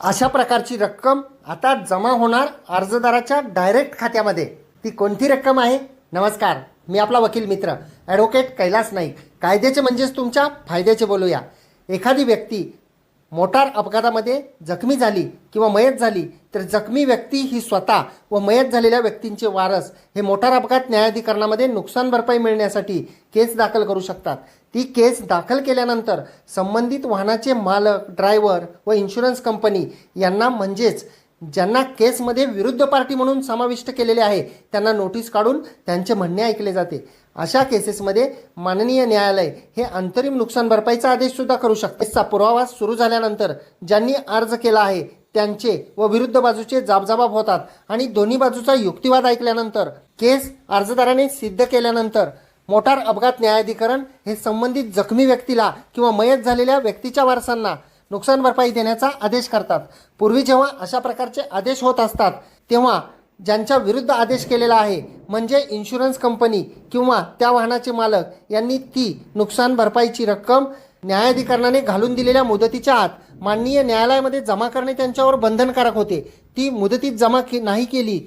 अशा प्रकारची रक्कम आता जमा होणार अर्जदाराच्या डायरेक्ट खात्यामध्ये. ती कोणती रक्कम आहे? नमस्कार मी आपला वकील मित्र ॲडव्होकेट कैलास नाईक. कायद्याचे म्हणजेच तुमच्या फायद्याचे बोलूया. एखादी व्यक्ती मोटार अपघातामध्ये जखमी झाली किंवा मयत झाली तर जखमी व्यक्ती ही स्वतः व मयत झालेल्या व्यक्तींचे वारस हे मोटार अपघात न्यायाधिकरणामध्ये नुकसान भरपाई मिळण्यासाठी केस दाखल करू शकतात. ती केस दाखल केल्यानंतर संबंधित वाहनाचे मालक ड्रायव्हर व इन्शुरन्स कंपनी यांना म्हणजेच ज्यांना केसमध्ये विरुद्ध पार्टी म्हणून समाविष्ट केलेले आहे त्यांना नोटीस काढून त्यांचे म्हणणे ऐकले जाते. अशा केसेसमध्ये माननीय न्यायालय हे अंतरिम नुकसान भरपाईचा आदेशसुद्धा करू शकते. केसचा पुरावा सुरू झाल्यानंतर ज्यांनी अर्ज केला आहे त्यांचे व विरुद्ध बाजूचे जाबजाबाब होतात आणि दोन्ही बाजूचा युक्तिवाद ऐकल्यानंतर केस अर्जदाराने सिद्ध केल्यानंतर मोटार अपघात न्यायाधिकरण हे संबंधित जखमी व्यक्तीला किंवा मयत झालेल्या व्यक्तीच्या वारसांना नुकसान भरपाई देण्याचा आदेश करतात. पूर्वी जेव्हा अशा प्रकारचे आदेश होत असतात तेव्हा ज्यांच्या विरुद्ध आदेश केलेला आहे म्हणजे इन्शुरन्स कंपनी किंवा त्या वाहनाचे मालक यांनी ती नुकसान भरपाईची रक्कम न्यायाधिकरणाने घालून दिलेल्या मुदतीच्या आत माननीय न्यायालयामध्ये जमा करणे त्यांच्यावर बंधनकारक होते. ती मुदतीत जमा के नाही केली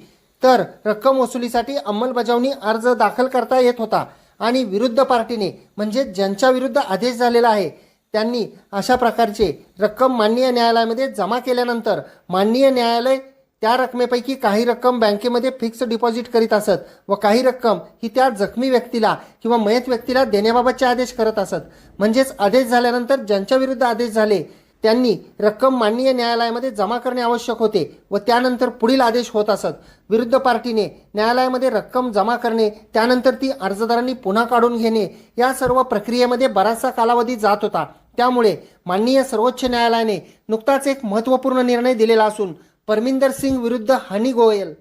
तर रक्कम वसुलीसाठी अंमलबजावणी अर्ज दाखल करता येत होता. आणि विरुद्ध पार्टीने म्हणजे ज्यांच्या विरुद्ध आदेश झालेला आहे त्यांनी अशा प्रकारचे रक्कम माननीय न्यायालयामध्ये जमा केल्यानंतर माननीय न्यायालय त्या रकमेपैकी काही रक्कम बँकेमध्ये फिक्स डिपॉझिट करीत असत व काही रक्कम ही त्या जखमी व्यक्तीला किंवा मयत व्यक्तीला देण्याबाबतचे आदेश करत असत. म्हणजेच आदेश झाल्यानंतर ज्यांच्या विरुद्ध आदेश झाले त्यांनी रक्कम माननीय न्यायालयामध्ये जमा करणे आवश्यक होते व त्यानंतर पुढील आदेश होत असत. विरुद्ध पार्टीने न्यायालयामध्ये रक्कम जमा करणे त्यानंतर ती अर्जदारांनी पुन्हा काढून घेणे या सर्व प्रक्रियेमध्ये बराचसा कालावधी जात होता. त्यामुळे माननीय सर्वोच्च न्यायालयाने नुकताच एक महत्त्वपूर्ण निर्णय दिलेला असून परमिंदर सिंग विरुद्ध हनी गोयल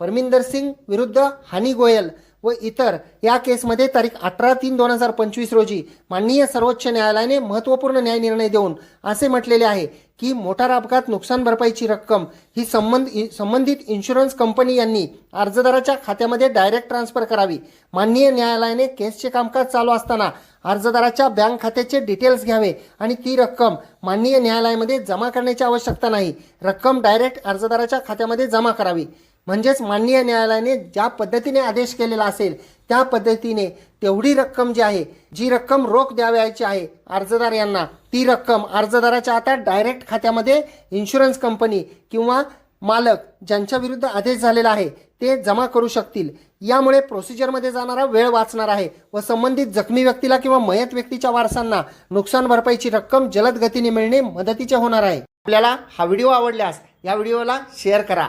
परमिंदर सिंग विरुद्ध हनी गोयल व इतर. या केसमध्ये तारीख अठरा तीन दोन हजार पंचवीस रोजी माननीय सर्वोच्च न्यायालयाने महत्त्वपूर्ण न्याय निर्णय देऊन असे म्हटलेले आहे की मोटार अपघात नुकसान भरपाईची रक्कम ही संबंध इ- संबंधित इन्शुरन्स कंपनी यांनी अर्जदाराच्या खात्यामध्ये डायरेक्ट ट्रान्सफर करावी. माननीय न्यायालयाने केसचे कामकाज चालू असताना अर्जदाराच्या बँक खात्याचे डिटेल्स घ्यावे आणि ती रक्कम माननीय न्यायालयामध्ये जमा करण्याची आवश्यकता नाही. रक्कम डायरेक्ट अर्जदाराच्या खात्यामध्ये जमा करावी. म्हणजेच माननीय न्यायालयाने ज्या पद्धतीने आदेश केलेला असेल त्या पद्धतीने तेवढी रक्कम जी आहे जी रक्कम रोख द्यावयाची आहे अर्जदार यांना ती रक्कम अर्जदाराच्या आता डायरेक्ट खात्यामध्ये इन्शुरन्स कंपनी किंवा मालक ज्यांच्या विरुद्ध आदेश झालेला आहे ते जमा करू शकतील. यामुळे प्रोसिजरमध्ये जाणारा वेळ वाचणार आहे व संबंधित जखमी व्यक्तीला किंवा मयत व्यक्तीच्या वारसांना नुकसान भरपाईची रक्कम जलद गतीने मिळणे मदतीचे होणार आहे. आपल्याला हा व्हिडिओ आवडल्यास या व्हिडिओला शेअर करा.